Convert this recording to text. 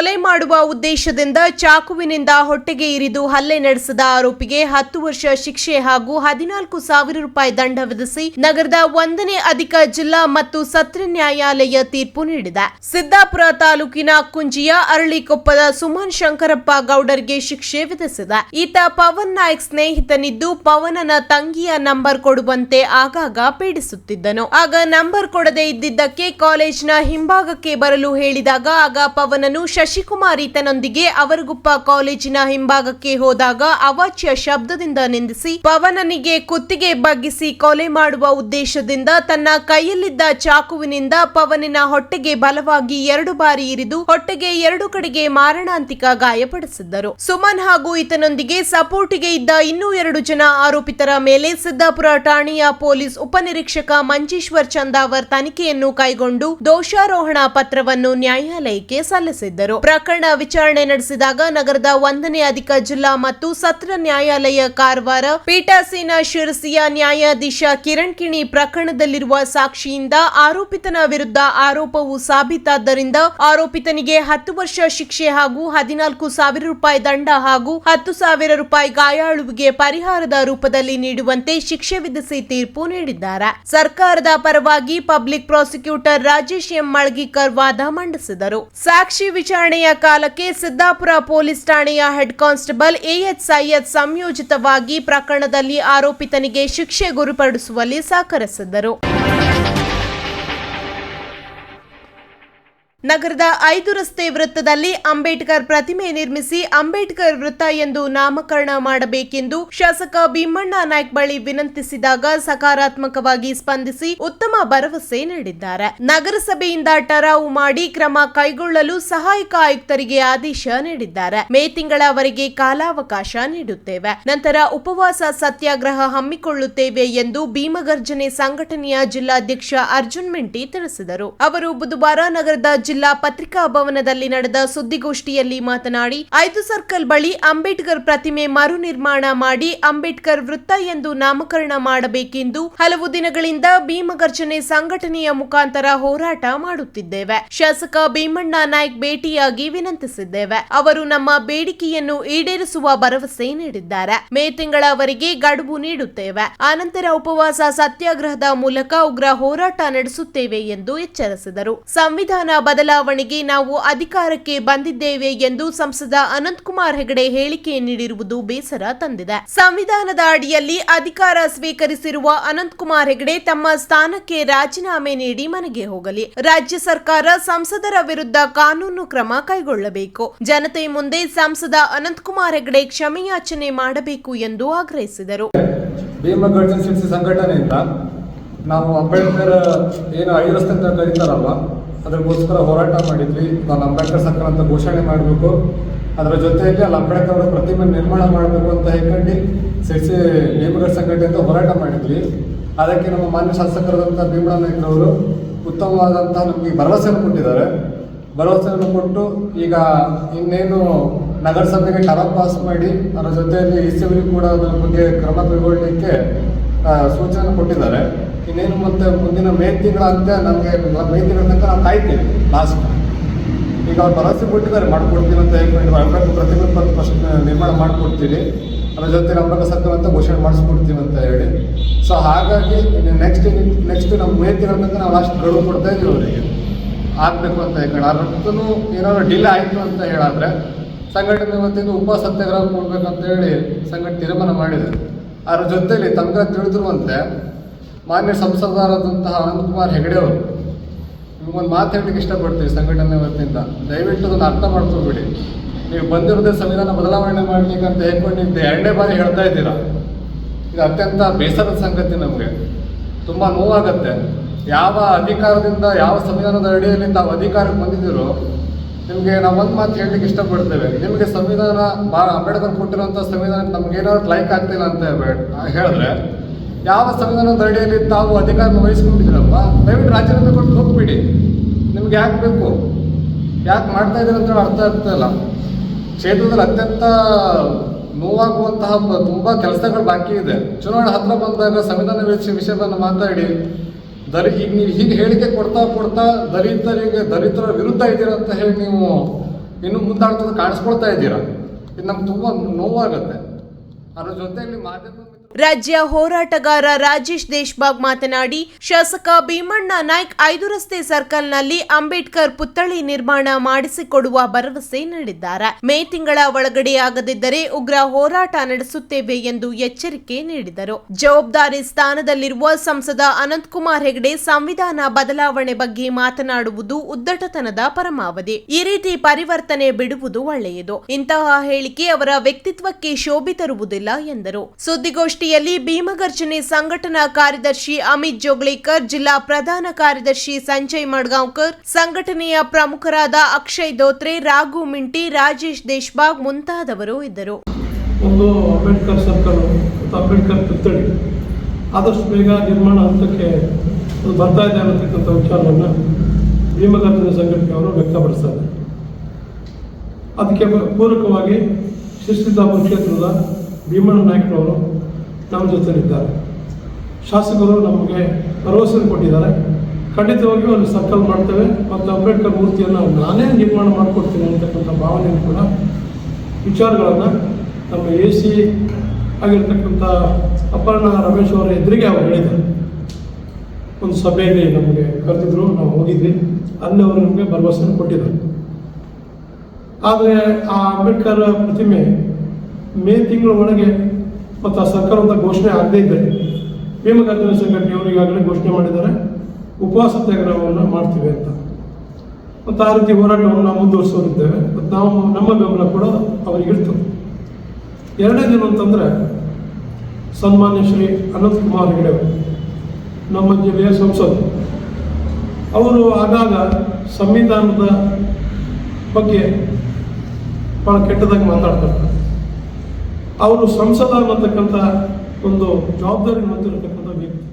ಕೊಲೆ ಮಾಡುವ ಉದ್ದೇಶದಿಂದ ಚಾಕುವಿನಿಂದ ಹೊಟ್ಟೆಗೆ ಇರಿದು ಹಲ್ಲೆ ನಡೆಸಿದ ಆರೋಪಿಗೆ ಹತ್ತು ವರ್ಷ ಶಿಕ್ಷೆ ಹಾಗೂ ಹದಿನಾಲ್ಕು ಸಾವಿರ ರೂಪಾಯಿ ದಂಡ ವಿಧಿಸಿ ನಗರದ ಒಂದನೇ ಅಧಿಕ ಜಿಲ್ಲಾ ಮತ್ತು ಸತ್ರ ನ್ಯಾಯಾಲಯ ತೀರ್ಪು ನೀಡಿದೆ. ಸಿದ್ದಾಪುರ ತಾಲೂಕಿನ ಕುಂಜಿಯ ಅರಳಿಕೊಪ್ಪದ ಸುಮನ್ ಶಂಕರಪ್ಪ ಗೌಡರ್ಗೆ ಶಿಕ್ಷೆ ವಿಧಿಸಿದೆ. ಈತ ಪವನ್ ನಾಯಕ್ ಸ್ನೇಹಿತನಿದ್ದು ಪವನನ ತಂಗಿಯ ನಂಬರ್ ಕೊಡುವಂತೆ ಆಗಾಗ ಪೀಡಿಸುತ್ತಿದ್ದನು. ಆಗ ನಂಬರ್ ಕೊಡದೆ ಇದ್ದಿದ್ದಕ್ಕೆ ಕಾಲೇಜ್ನ ಹಿಂಭಾಗಕ್ಕೆ ಬರಲು ಹೇಳಿದಾಗ ಆಗ ಪವನನು ಶಶಿಕುಮಾರ್ ಈತನೊಂದಿಗೆ ಅವರಗುಪ್ಪ ಕಾಲೇಜಿನ ಹಿಂಭಾಗಕ್ಕೆ ಹೋದಾಗ ಅವಾಚ್ಯ ಶಬ್ದದಿಂದ ನಿಂದಿಸಿ ಪವನನಿಗೆ ಕುತ್ತಿಗೆ ಬಗ್ಗಿಸಿ ಕೊಲೆ ಮಾಡುವ ಉದ್ದೇಶದಿಂದ ತನ್ನ ಕೈಯಲ್ಲಿದ್ದ ಚಾಕುವಿನಿಂದ ಪವನಿನ ಹೊಟ್ಟೆಗೆ ಬಲವಾಗಿ ಎರಡು ಬಾರಿ ಇರಿದು ಹೊಟ್ಟೆಗೆ ಎರಡು ಕಡೆಗೆ ಮಾರಣಾಂತಿಕ ಗಾಯಪಡಿಸಿದ್ದರು. ಸುಮನ್ ಹಾಗೂ ಈತನೊಂದಿಗೆ ಸಪೋರ್ಟಿಗೆ ಇದ್ದ ಇನ್ನೂ ಎರಡು ಜನ ಆರೋಪಿತರ ಮೇಲೆ ಸಿದ್ದಾಪುರ ಠಾಣೆಯ ಪೊಲೀಸ್ ಉಪನಿರೀಕ್ಷಕ ಮಂಜೇಶ್ವರ್ ಚಂದಾವರ್ ತನಿಖೆಯನ್ನು ಕೈಗೊಂಡು ದೋಷಾರೋಹಣ ಪತ್ರವನ್ನು ನ್ಯಾಯಾಲಯಕ್ಕೆ ಸಲ್ಲಿಸಿದ್ದರು. ಪ್ರಕರಣ ವಿಚಾರಣೆ ನಡೆಸಿದಾಗ ನಗರದ ಒಂದನೇ ಅಧಿಕ ಜಿಲ್ಲಾ ಮತ್ತು ಸತ್ರ ನ್ಯಾಯಾಲಯ ಕಾರವಾರ ಪೀಠಾಸೀನ ಶಿರಸಿಯ ನ್ಯಾಯಾಧೀಶ ಕಿರಣ್ ಕಿಣಿ ಪ್ರಕರಣದಲ್ಲಿರುವ ಸಾಕ್ಷಿಯಿಂದ ಆರೋಪಿತನ ವಿರುದ್ಧ ಆರೋಪವು ಸಾಬೀತಾದ್ದರಿಂದ ಆರೋಪಿತನಿಗೆ ಹತ್ತು ವರ್ಷ ಶಿಕ್ಷೆ ಹಾಗೂ ಹದಿನಾಲ್ಕು ಸಾವಿರ ರೂಪಾಯಿ ದಂಡ ಹಾಗೂ ಹತ್ತು ಸಾವಿರ ರೂಪಾಯಿ ಗಾಯಾಳುವಿಗೆ ಪರಿಹಾರದ ರೂಪದಲ್ಲಿ ನೀಡುವಂತೆ ಶಿಕ್ಷೆ ವಿಧಿಸಿ ತೀರ್ಪು ನೀಡಿದ್ದಾರೆ. ಸರ್ಕಾರದ ಪರವಾಗಿ public prosecutor Rajesh M Malgikar ವಾದ ಮಂಡಿಸಿದರು. ಸಾಕ್ಷಿ ವಿಚಾರಣೆಯ ಕಾಲಕ್ಕೆ ಸಿದ್ದಾಪುರ ಪೊಲೀಸ್ ಠಾಣೆಯ ಹೆಡ್ ಕಾನ್ಸ್ಟೇಬಲ್ ಎಎಚ್ ಸೈಯದ್ ಸಂಯೋಜಿತವಾಗಿ ಪ್ರಕರಣದಲ್ಲಿ ಆರೋಪಿತನಿಗೆ ಶಿಕ್ಷೆ ಗುರಿಪಡಿಸುವಲ್ಲಿ ಸಹಕರಿಸಿದ್ದರು ನಗರದ ಐದು ರಸ್ತೆ ವೃತ್ತದಲ್ಲಿ ಅಂಬೇಡ್ಕರ್ ಪ್ರತಿಮೆ ನಿರ್ಮಿಸಿ ಅಂಬೇಡ್ಕರ್ ವೃತ್ತ ಎಂದು ನಾಮಕರಣ ಮಾಡಬೇಕೆಂದು ಶಾಸಕ ಭೀಮಣ್ಣ ನಾಯ್ಕ ಬಳಿ ವಿನಂತಿಸಿದಾಗ ಸಕಾರಾತ್ಮಕವಾಗಿ ಸ್ಪಂದಿಸಿ ಉತ್ತಮ ಭರವಸೆ ನೀಡಿದ್ದಾರೆ. ನಗರಸಭೆಯಿಂದ ಟರಾವು ಮಾಡಿ ಕ್ರಮ ಕೈಗೊಳ್ಳಲು ಸಹಾಯಕ ಆಯುಕ್ತರಿಗೆ ಆದೇಶ ನೀಡಿದ್ದಾರೆ. ಮೇ ತಿಂಗಳವರೆಗೆ ಕಾಲಾವಕಾಶ ನೀಡುತ್ತೇವೆ. ನಂತರ ಉಪವಾಸ ಸತ್ಯಾಗ್ರಹ ಹಮ್ಮಿಕೊಳ್ಳುತ್ತೇವೆ ಎಂದು ಭೀಮಗರ್ಜನೆ ಸಂಘಟನೆಯ ಜಿಲ್ಲಾಧ್ಯಕ್ಷ ಅರ್ಜುನ್ ಮಿಂಟಿ ತಿಳಿಸಿದರು. ಅವರು ಬುಧವಾರ ನಗರದ ಜಿಲ್ಲಾ ಪತ್ರಿಕಾ ಭವನದಲ್ಲಿ ನಡೆದ ಸುದ್ದಿಗೋಷ್ಠಿಯಲ್ಲಿ ಮಾತನಾಡಿ, ಐದು ಸರ್ಕಲ್ ಬಳಿ ಅಂಬೇಡ್ಕರ್ ಪ್ರತಿಮೆ ಮರು ನಿರ್ಮಾಣ ಮಾಡಿ ಅಂಬೇಡ್ಕರ್ ವೃತ್ತ ಎಂದು ನಾಮಕರಣ ಮಾಡಬೇಕೆಂದು ಹಲವು ದಿನಗಳಿಂದ ಭೀಮಗರ್ಜನೆ ಸಂಘಟನೆಯ ಮುಖಾಂತರ ಹೋರಾಟ ಮಾಡುತ್ತಿದ್ದೇವೆ. ಶಾಸಕ ಭೀಮಣ್ಣ ನಾಯ್ಕ್ ಭೇಟಿಯಾಗಿ ವಿನಂತಿಸಿದ್ದೇವೆ. ಅವರು ನಮ್ಮ ಬೇಡಿಕೆಯನ್ನು ಈಡೇರಿಸುವ ಭರವಸೆ ನೀಡಿದ್ದಾರೆ. ಮೇ ತಿಂಗಳವರೆಗೆ ಗಡುವು ನೀಡುತ್ತೇವೆ. ಆನಂತರ ಉಪವಾಸ ಸತ್ಯಾಗ್ರಹದ ಮೂಲಕ ಉಗ್ರ ಹೋರಾಟ ನಡೆಸುತ್ತೇವೆ ಎಂದು ಎಚ್ಚರಿಸಿದರು. ಸಂವಿಧಾನ ಬದಲಾವಣೆಗೆ ನಾವು ಅಧಿಕಾರಕ್ಕೆ ಬಂದಿದ್ದೇವೆ ಎಂದು ಸಂಸದ ಅನಂತಕುಮಾರ್ ಹೆಗಡೆ ಹೇಳಿಕೆ ನೀಡಿರುವುದು ಬೇಸರ ತಂದಿದೆ. ಸಂವಿಧಾನದ ಅಡಿಯಲ್ಲಿ ಅಧಿಕಾರ ಸ್ವೀಕರಿಸಿರುವ ಅನಂತಕುಮಾರ್ ಹೆಗಡೆ ತಮ್ಮ ಸ್ಥಾನಕ್ಕೆ ರಾಜೀನಾಮೆ ನೀಡಿ ಮನೆಗೆ ಹೋಗಲಿ. ರಾಜ್ಯ ಸರ್ಕಾರ ಸಂಸದರ ವಿರುದ್ಧ ಕಾನೂನು ಕ್ರಮ ಕೈಗೊಳ್ಳಬೇಕು. ಜನತೆ ಮುಂದೆ ಸಂಸದ ಅನಂತಕುಮಾರ್ ಹೆಗಡೆ ಕ್ಷಮೆಯಾಚನೆ ಮಾಡಬೇಕು ಎಂದು ಆಗ್ರಹಿಸಿದರು. ಸಂಘಟನೆಯಿಂದ ನಾವು ಅಂಬೇಡ್ಕರ್ ಏನು ಐದು ಅಂತ ಅದಕ್ಕೋಸ್ಕರ ಹೋರಾಟ ಮಾಡಿದ್ವಿ. ನಾನು ಅಂಬೇಡ್ಕರ್ ಸರ್ಕಾರ ಅಂತ ಘೋಷಣೆ ಮಾಡಬೇಕು. ಅದರ ಜೊತೆಯಲ್ಲಿ ಅಲ್ಲಿ ಅಂಬೇಡ್ಕರ್ ಅವರ ಪ್ರತಿಮೆ ನಿರ್ಮಾಣ ಮಾಡಬೇಕು ಅಂತ ಹೇಳ್ಕೊಂಡು ಶಿಲ್ಸಿ ಸಂಘಟನೆ ಅಂತ ಹೋರಾಟ ಮಾಡಿದ್ವಿ. ಅದಕ್ಕೆ ನಮ್ಮ ಮಾನ್ಯ ಶಾಸಕರಾದಂಥ ಭೀಮಣ್ಣ ನಾಯ್ಕರವರು ಉತ್ತಮವಾದಂಥ ನಮಗೆ ಭರವಸೆಯನ್ನು ಕೊಟ್ಟಿದ್ದಾರೆ. ಭರವಸೆಯನ್ನು ಕೊಟ್ಟು ಈಗ ಇನ್ನೇನು ನಗರಸಭೆಗೆ ಟರಪ್ ಪಾಸ್ ಮಾಡಿ, ಅದರ ಜೊತೆಯಲ್ಲಿ ಇಸಿವರಿಗೆ ಕೂಡ ಅದರ ಬಗ್ಗೆ ಕ್ರಮ ಕೈಗೊಳ್ಳಲಿಕ್ಕೆ ಸೂಚನೆ ಕೊಟ್ಟಿದ್ದಾರೆ. ಇನ್ನೇನು ಮತ್ತೆ ಮುಂದಿನ ಮೇ ತಿಂಗಳಂತ ನಮಗೆ ಮೇ ತಿಂಗಳ ತನಕ ನಾವು ಕಾಯ್ತೀವಿ ಲಾಸ್ಟ್ ಈಗ ಅವ್ರು ಭರವಸೆ ಕೊಟ್ಟಿದ್ದಾರೆ, ಮಾಡ್ಕೊಡ್ತೀನಿ ಅಂತ ಹೇಳ್ಕೊಂಡು ಅಂಬೇಡ್ಕರ್ ಪ್ರತಿಮೆ ಪ್ರ- ಫಸ್ಟ್ ನಿರ್ಮಾಣ ಮಾಡಿಕೊಡ್ತೀವಿ ಅದ್ರ ಜೊತೆ ಅಂಬೇಡ್ಕರ್ ಸರ್ಕಾರ ಅಂತ ಘೋಷಣೆ ಮಾಡಿಸ್ಕೊಡ್ತೀವಿ ಅಂತ ಹೇಳಿ. ಸೊ ಹಾಗಾಗಿ ನೆಕ್ಸ್ಟ್ ನೆಕ್ಸ್ಟ್ ನಮ್ಮ ಮೇ ತಿಂಗಳ ತನಕ ನಾವು ಲಾಸ್ಟ್ ಗಡುವು ಕೊಡ್ತಾ ಇದ್ದೀವಿ ಅವರಿಗೆ. ಆಗಬೇಕು ಅಂತ ಹೇಳ್ಕೊಂಡು. ಅರ್ಥನೂ ಏನಾದ್ರು ಡಿಲೇ ಆಯಿತು ಅಂತ ಹೇಳಿದ್ರೆ ಸಂಘಟನೆ ವತಿಯಿಂದ ಉಪ ಸತ್ಯಾಗ್ರಹ ಕೊಡ್ಬೇಕಂತ ಹೇಳಿ ಸಂಘಟನೆ ತೀರ್ಮಾನ ಮಾಡಿದೆ ಅದ್ರ ಜೊತೆಯಲ್ಲಿ ತಮಗೆ ತಿಳಿದಿರುವಂತೆ ಮಾನ್ಯ ಸಂಸದರಾದಂತಹ ಅನಂತಕುಮಾರ್ ಹೆಗಡೆ ಅವರು, ನಿಮ್ಗೊಂದು ಮಾತು ಹೇಳಲಿಕ್ಕೆ ಇಷ್ಟಪಡ್ತೀವಿ ಸಂಘಟನೆ ವತಿಯಿಂದ. ದಯವಿಟ್ಟು ಅದನ್ನು ಅರ್ಥ ಮಾಡ್ಕೊಬೇಡಿ. ನೀವು ಬಂದಿರೋದೇ ಸಂವಿಧಾನ ಬದಲಾವಣೆ ಮಾಡ್ಲಿಕ್ಕೆ ಅಂತ ನೀವು ಎರಡನೇ ಬಾರಿ ಹೇಳ್ತಾ ಇದ್ದೀರಾ? ಇದು ಅತ್ಯಂತ ಬೇಸರದ ಸಂಗತಿ ನಮಗೆ. ತುಂಬ ನೋವಾಗತ್ತೆ. ಯಾವ ಅಧಿಕಾರದಿಂದ ಯಾವ ಸಂವಿಧಾನದ ಅಡಿಯಲ್ಲಿ ತಾವು ಅಧಿಕಾರಕ್ಕೆ ಬಂದಿದ್ದೀರೋ, ನಿಮಗೆ ನಾವು ಒಂದು ಮಾತು ಹೇಳಲಿಕ್ಕೆ ಇಷ್ಟಪಡ್ತೇವೆ. ನಿಮಗೆ ಸಂವಿಧಾನ ಬಾ ಅಂಬೇಡ್ಕರ್ ಕೊಟ್ಟಿರುವಂಥ ಸಂವಿಧಾನಕ್ಕೆ ನಮಗೇನಾದ್ರು ಲೈಕ್ ಆಗ್ತಿಲ್ಲ ಅಂತ ಹೇಳಿದ್ರೆ ಯಾವ ಸಂವಿಧಾನ ದರಡಿಯಲ್ಲಿ ತಾವು ಅಧಿಕಾರ ವಹಿಸ್ಕೊಂಡಿದ್ದೀರಲ್ವ? ದಯವಿಟ್ಟು ರಾಜೀನಾಮೆ ಕೊಟ್ಟು ಹೋಗ್ಬಿಡಿ. ನಿಮ್ಗೆ ಯಾಕೆ ಬೇಕು? ಯಾಕೆ ಮಾಡ್ತಾ ಇದ್ದೀರ ಅಂತ ಅರ್ಥ ಆಗ್ತಾಯಿಲ್ಲ ಕ್ಷೇತ್ರದಲ್ಲಿ ಅತ್ಯಂತ ನೋವಾಗುವಂತಹ ತುಂಬ ಕೆಲಸಗಳು ಬಾಕಿ ಇದೆ. ಚುನಾವಣೆ ಹತ್ರ ಬಂದಾಗ ಸಂವಿಧಾನ ವಿಷಯ ವಿಷಯವನ್ನು ಮಾತಾಡಿ ದರಿ ಈಗ ನೀವು ಹೀಗೆ ಹೇಳಿಕೆ ಕೊಡ್ತಾ ಕೊಡ್ತಾ ದಲಿತರಿಗೆ ದಲಿತರ ವಿರುದ್ಧ ಇದ್ದೀರ ಅಂತ ಹೇಳಿ ನೀವು ಇನ್ನು ಮುಂದಾಡ್ತದೆ ಕಾಣಿಸ್ಕೊಳ್ತಾ ಇದ್ದೀರಾ? ಇದು ನಮ್ಗೆ ತುಂಬ ನೋವಾಗುತ್ತೆ. ಅದ್ರ ಜೊತೆಯಲ್ಲಿ ಮಾಧ್ಯಮ ರಾಜ್ಯ ಹೋರಾಟಗಾರ ರಾಜೇಶ್ ದೇಶ್ಬಾಗ್ ಮಾತನಾಡಿ, ಶಾಸಕ ಭೀಮಣ್ಣ ನಾಯ್ಕ್ ಐದು ರಸ್ತೆ ಸರ್ಕಲ್ನಲ್ಲಿ ಅಂಬೇಡ್ಕರ್ ಪುತ್ಥಳಿ ನಿರ್ಮಾಣ ಮಾಡಿಸಿಕೊಡುವ ಭರವಸೆ ನೀಡಿದ್ದಾರೆ. ಮೇ ತಿಂಗಳ ಒಳಗಡೆಯಾಗದಿದ್ದರೆ ಉಗ್ರ ಹೋರಾಟ ನಡೆಸುತ್ತೇವೆ ಎಂದು ಎಚ್ಚರಿಕೆ ನೀಡಿದರು. ಜವಾಬ್ದಾರಿ ಸ್ಥಾನದಲ್ಲಿರುವ ಸಂಸದ ಅನಂತಕುಮಾರ್ ಹೆಗಡೆ ಸಂವಿಧಾನ ಬದಲಾವಣೆ ಬಗ್ಗೆ ಮಾತನಾಡುವುದು ಉದ್ದಟತನದ ಪರಮಾವಧಿ. ಈ ರೀತಿ ಪರಿವರ್ತನೆ ಬಿಡುವುದು ಒಳ್ಳೆಯದು. ಇಂತಹ ಹೇಳಿಕೆ ಅವರ ವ್ಯಕ್ತಿತ್ವಕ್ಕೆ ಶೋಭೆ ತರುವುದಿಲ್ಲ ಎಂದರು. ಸುದ್ದಿಗೋಷ್ಠಿಯಲ್ಲಿ ಭೀಮಗರ್ಜನೆ ಸಂಘಟನಾ ಕಾರ್ಯದರ್ಶಿ ಅಮಿತ್ ಜೋಗ್ಳೇಕರ್ ಜಿಲ್ಲಾ ಪ್ರಧಾನ ಕಾರ್ಯದರ್ಶಿ ಸಂಜಯ್ ಮಡ್ಗಾಂವ್ಕರ್, ಸಂಘಟನೆಯ ಪ್ರಮುಖರಾದ ಅಕ್ಷಯ್ ದೋತ್ರೆ, ರಾಘು ಮಿಂಟಿ, ರಾಜೇಶ್ ದೇಶ್ಬಾಗ್ ಮುಂತಾದವರು ಇದ್ದರು. ಒಂದು ಅಂಬೇಡ್ಕರ್ ಸರ್ಕಲ್ ಅಂಬೇಡ್ಕರ್ ಪುತ್ಥಳಿ ಆದಷ್ಟು ಬೇಗ ನಿರ್ಮಾಣ ಹಂತಕ್ಕೆ ಬರ್ತಾ ಇದೆ ಅನ್ನತಕ್ಕಂಥ ವಿಚಾರವನ್ನು ಭೀಮಗರ್ಜನ ಸಂಘಟನೆಯವರು ವ್ಯಕ್ತಪಡಿಸ್ತಾರೆ. ಅದಕ್ಕೆ ಪೂರಕವಾಗಿ ಶಿಸ್ತಿದ್ದಾಪುರ ಕ್ಷೇತ್ರದ ಭೀಮಣ್ಣ ನಾಯ್ಕನವರು ನಮ್ಮ ಜೊತೆಲಿದ್ದಾರೆ. ಶಾಸಕರು ನಮಗೆ ಭರವಸೆ ಕೊಟ್ಟಿದ್ದಾರೆ. ಖಂಡಿತವಾಗಿಯೂ ಅಲ್ಲಿ ಸರ್ಕಲ್ ಮಾಡ್ತೇವೆ ಮತ್ತು ಅಂಬೇಡ್ಕರ್ ಮೂರ್ತಿಯನ್ನು ನಾನೇ ನಿರ್ಮಾಣ ಮಾಡಿಕೊಡ್ತೀನಿ ಅಂತಕ್ಕಂಥ ಭಾವನೆಯನ್ನು ಕೂಡ ವಿಚಾರಗಳನ್ನು ನಮ್ಮ ಎ ಸಿ ಆಗಿರ್ತಕ್ಕಂಥ ಅಪರ್ಣ ರಮೇಶ್ ಅವರ ಎದುರಿಗೆ ಅವರು ಹೇಳಿದರು ಒಂದು ಸಭೆಯಲ್ಲಿ ನಮಗೆ ಕರೆದಿದ್ರು, ನಾವು ಹೋಗಿದ್ವಿ. ಅಲ್ಲಿ ಅವರು ನಮಗೆ ಭರವಸೆಯನ್ನು ಕೊಟ್ಟಿದ್ದಾರೆ. ಆದರೆ ಆ ಅಂಬೇಡ್ಕರ್ ಪ್ರತಿಮೆ ಮೇ ತಿಂಗಳ ಒಳಗೆ ಮತ್ತು ಆ ಸರ್ಕಾರದ ಘೋಷಣೆ ಆಗದೇ ಇದ್ದರೆ ಭೀಮಗರ್ಜನ ಸಂಘಟನೆಯವರು ಈಗಾಗಲೇ ಘೋಷಣೆ ಮಾಡಿದ್ದಾರೆ. ಉಪವಾಸ ತ್ಯಾಗ್ರಹವನ್ನು ಮಾಡ್ತೀವಿ ಅಂತ. ಮತ್ತು ಆ ರೀತಿ ಹೋರಾಟವನ್ನು ನಾವು ಮುಂದುವರಿಸೋರಿದ್ದೇವೆ. ಮತ್ತು ನಾವು ನಮ್ಮ ಬೆಂಬಲ ಕೂಡ ಅವರಿಗೆ ಇರ್ತದೆ. ಎರಡನೇ ದಿನ ಅಂತಂದರೆ ಸನ್ಮಾನ್ಯ ಶ್ರೀ ಅನಂತ್ ಕುಮಾರ್ ಹೆಗಡೆ ನಮ್ಮ ಜಿಲ್ಲೆಯ ಸಂಸದರು. ಅವರು ಆಗಾಗ ಸಂವಿಧಾನದ ಬಗ್ಗೆ ಭಾಳ ಕೆಟ್ಟದಾಗಿ ಮಾತಾಡ್ತಾರೆ. ಅವರು ಸಂಸದ ಅನ್ನತಕ್ಕಂಥ ಒಂದು ಜವಾಬ್ದಾರಿ ಹೊಂದಿರತಕ್ಕಂಥ ವ್ಯಕ್ತಿ.